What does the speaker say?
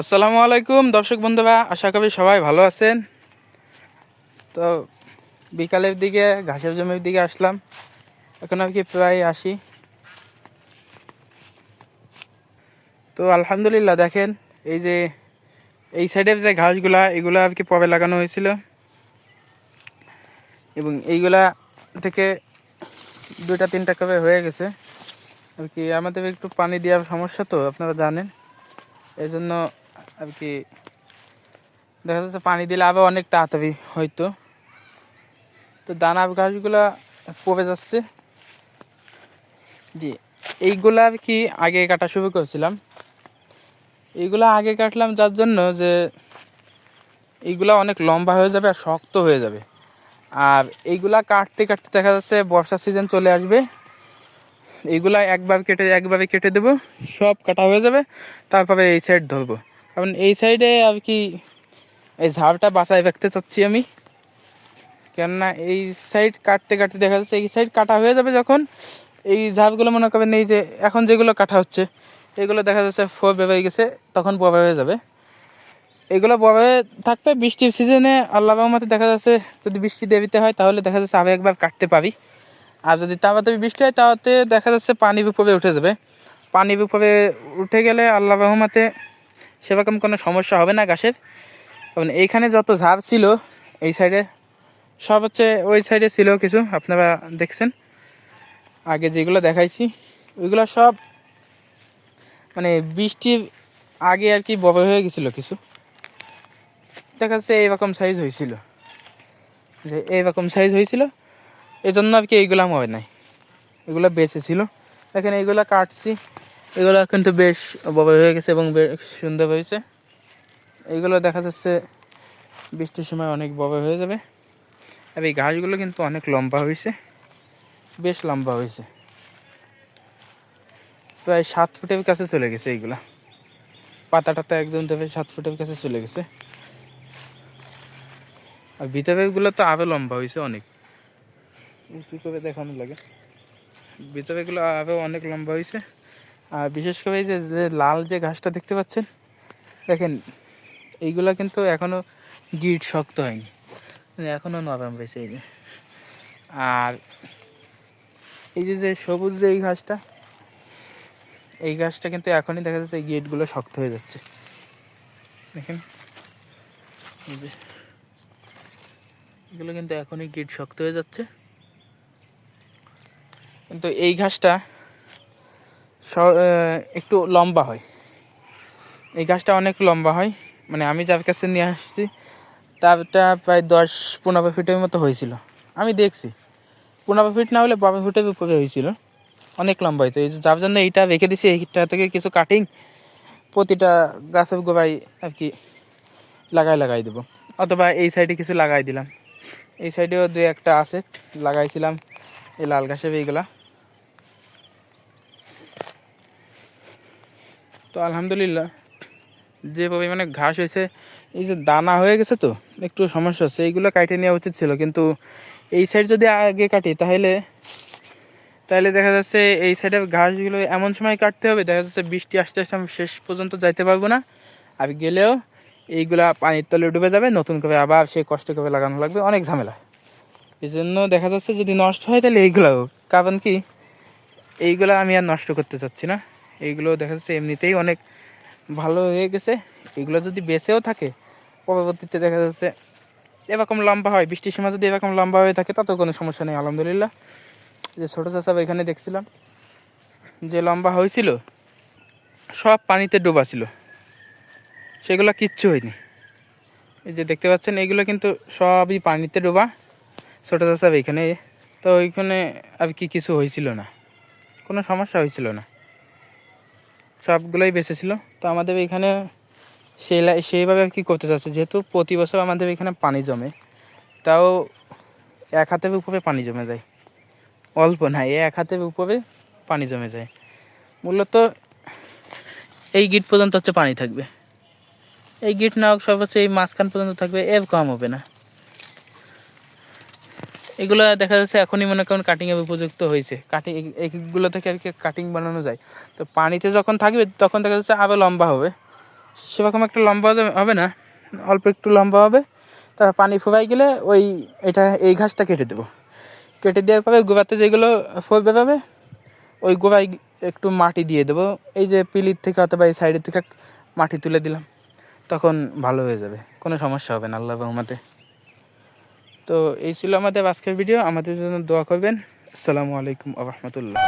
আসসালামু আলাইকুম, দর্শক বন্ধুরা, আশা করি সবাই ভালো আছেন। তো বিকালের দিকে, ঘাসের জমির দিকে আসলাম। এখন আর কি প্রায় আসি। তো আলহামদুলিল্লাহ, দেখেন, এই যে, এই সাইডের যে ঘাসগুলা, এগুলো আর কি পবে লাগানো হয়েছিল। এবং এইগুলা থেকে দুইটা, তিনটা কবে হয়ে গেছে। আর কি, আমাদের একটু পানি দেওয়ার সমস্যা তো, আপনারা জানেন। এই জন্য আর কি, দেখা যাচ্ছে পানি দিলে আবার অনেক তাড়াতাড়ি হয়তো তো দানা গাছগুলো পড়ে যাচ্ছে। জি, এইগুলো আর কি আগে কাটা শুরু করেছিলাম। এইগুলো আগে কাটলাম যার জন্য যে এইগুলা অনেক লম্বা হয়ে যাবে আর শক্ত হয়ে যাবে। আর এইগুলা কাটতে কাটতে দেখা যাচ্ছে বর্ষা সিজন চলে আসবে। এইগুলা একবার কেটে একবারে কেটে দেবো, সব কাটা হয়ে যাবে, তারপরে এই সাইড ধরবো। কারণ এই সাইডে আর কি এই ঝাড়টা বাঁচায় রাখতে চাচ্ছি আমি। কেননা এই সাইড কাটতে কাটতে দেখা যাচ্ছে, এই সাইড কাটা হয়ে যাবে যখন এই ঝাড়গুলো মনে করবেন এই যে এখন যেগুলো কাটা হচ্ছে, এগুলো দেখা যাচ্ছে ফোর বেড়ে গেছে, তখন বড় হয়ে যাবে। এগুলো বড় হয়ে থাকবে, বৃষ্টির সিজনে আল্লাহ মতে দেখা যাচ্ছে যদি বৃষ্টি দেরিতে হয় তাহলে দেখা যাচ্ছে আবার একবার কাটতে পারি। আর যদি তাড়াতাড়ি বৃষ্টি হয় তাতে দেখা যাচ্ছে পানির উপরে উঠে যাবে। পানির উপরে উঠে গেলে আল্লাহ রহমাতে সেরকম কোনো সমস্যা হবে না গাছের। কারণ এইখানে যত ঝাড় ছিল, এই সাইডে সব হচ্ছে ওই সাইডে ছিল কিছু, আপনারা দেখছেন। আগে যেগুলো দেখাইছি, ওইগুলো সব মানে বৃষ্টির আগে আর কি বড় হয়ে গেছিল কিছু। দেখা যাচ্ছে এইরকম সাইজ হয়েছিল। যে এইরকম সাইজ হয়েছিল এই জন্য আর কি এইগুলো হয় নাই। এগুলো বেঁচে ছিল। দেখেন এইগুলো কাটছি। এগুলো কিন্তু বেশ বড় হয়ে গেছে এবং বেশ সুন্দর হয়েছে। এইগুলো দেখা যাচ্ছে বৃষ্টির সময় অনেক বড় হয়ে যাবে। আর এই ঘাসগুলো কিন্তু অনেক লম্বা হয়েছে বেশ লম্বা হয়েছে। প্রায় সাত ফুটের কাছে চলে গেছে এইগুলা পাতা টাতা একদম তবে সাত ফুটের কাছে চলে গেছে। আর ভিতরেরগুলো তো আরও লম্বা হয়েছে অনেক। উঁচু করে দেখানো লাগে। ভিতরেগুলো আরও অনেক লম্বা হয়েছে। আর বিশেষ করে এই যে লাল যে ঘাসটা দেখতে পাচ্ছেন, দেখেন, এইগুলো কিন্তু এখনও গিট শক্ত হয়নি। মানে এখনও নরম রয়েছে এই যে। আর এই যে যে সবুজ যে এই ঘাসটা এই ঘাসটা কিন্তু এখনই দেখা যাচ্ছে এই গেটগুলো শক্ত হয়ে যাচ্ছে। দেখেন এগুলো কিন্তু এখনই গিট শক্ত হয়ে যাচ্ছে। কিন্তু এই ঘাসটা একটু লম্বা হয়। এই গাছটা অনেক লম্বা হয়। মানে আমি যার কাছে নিয়ে আসছি, তারটা প্রায় দশ পনেরো ফিটের মতো হয়েছিল। আমি দেখছি। পনেরো ফিট না হলে বারো ফিটের উপরে হয়েছিল। অনেক লম্বা হইতো এই যার জন্য এইটা রেখে দিছি, এইটা থেকে কিছু কাটিং প্রতিটা গাছের গোড়ায় আর কি লাগাই লাগাই দেবো। অথবা এই সাইডে কিছু লাগাই দিলাম। এই সাইডেও দু একটা আছে, লাগাইছিলাম। এই লাল ঘাসের এইগুলা। তো আলহামদুলিল্লাহ, যে পরিমাণে ঘাস হয়েছে, এই যে দানা হয়ে গেছে তো, একটু সমস্যা হচ্ছে, এইগুলো কাটিয়ে নেওয়া উচিত ছিল, কিন্তু এই সাইড যদি আগে কাটি, তাহলে তাহলে দেখা যাচ্ছে এই সাইডের ঘাসগুলো এমন সময় কাটতে হবে, দেখা যাচ্ছে বৃষ্টি আসতে আসতে আমি শেষ পর্যন্ত যাইতে পারব না। আর গেলেও এইগুলা পানির তলে ডুবে যাবে, নতুন করে আবার সেই কষ্ট করে লাগানো লাগবে, অনেক ঝামেলা। এই জন্য দেখা যাচ্ছে যদি নষ্ট হয়, তাহলে এইগুলো হোক কারণ কি, এইগুলো আমি আর নষ্ট করতে চাচ্ছি না। এইগুলো দেখা যাচ্ছে এমনিতেই অনেক ভালো হয়ে গেছে। এগুলো যদি বেঁচেও থাকে, পরবর্তীতে দেখা যাচ্ছে এরকম লম্বা হয়, বৃষ্টির সময় যদি এরকম লম্বা হয়ে থাকে, তাতেও কোনো সমস্যা নেই, আলহামদুলিল্লাহ। যে ছোটো চাষা এখানে দেখছিলাম, যে লম্বা হয়েছিল, সব পানিতে ডোবা ছিল। সেগুলো কিচ্ছু হয়নি। এই যে দেখতে পাচ্ছেন এইগুলো কিন্তু সবই পানিতে ডোবা। ছোটো চাষা এখানে, তো ওইখানে আর কি কিছু হয়েছিল না। কোনো সমস্যা হয়েছিল না। সবগুলোই বেঁচে ছিল তো আমাদের এখানে সেই সেইভাবে আর কি করতে চাচ্ছে। যেহেতু প্রতি বছর আমাদের এখানে পানি জমে, তাও এক হাতের উপরে পানি জমে যায়। অল্প না এক হাতের উপরে পানি জমে যায়। মূলত এই গিট পর্যন্ত হচ্ছে পানি থাকবে। এই গিট না হোক হচ্ছে এই মাঝখান পর্যন্ত থাকবে এর কম হবে না। এগুলো দেখা যাচ্ছে এখনই মনে করেন কাটিংয়ের উপযুক্ত হয়েছে। কাটিং এইগুলো থেকে আর কি কাটিং বানানো যায়। তো পানিতে যখন থাকবে, তখন দেখা যাচ্ছে আরও লম্বা হবে। সেরকম একটা লম্বা হবে- না। অল্প একটু লম্বা হবে। তারপর পানি ফুবাই গেলে ওই এটা, এই ঘাসটা কেটে দেবো। কেটে দেওয়ার পরে গোড়াতে যেগুলো ফলবে পাবে, ওই গোড়ায় একটু মাটি দিয়ে দেবো। এই যে পিলির থেকে অথবা এই সাইডের থেকে মাটি তুলে দিলাম, তখন ভালো হয়ে যাবে। কোনো সমস্যা হবে না আল্লাহ রহমতে। তো এই ছিল আমাদের আজকের ভিডিও আমাদের জন্য দোয়া করবেন। আসসালামু আলাইকুম আ রহমতুল্লাহ।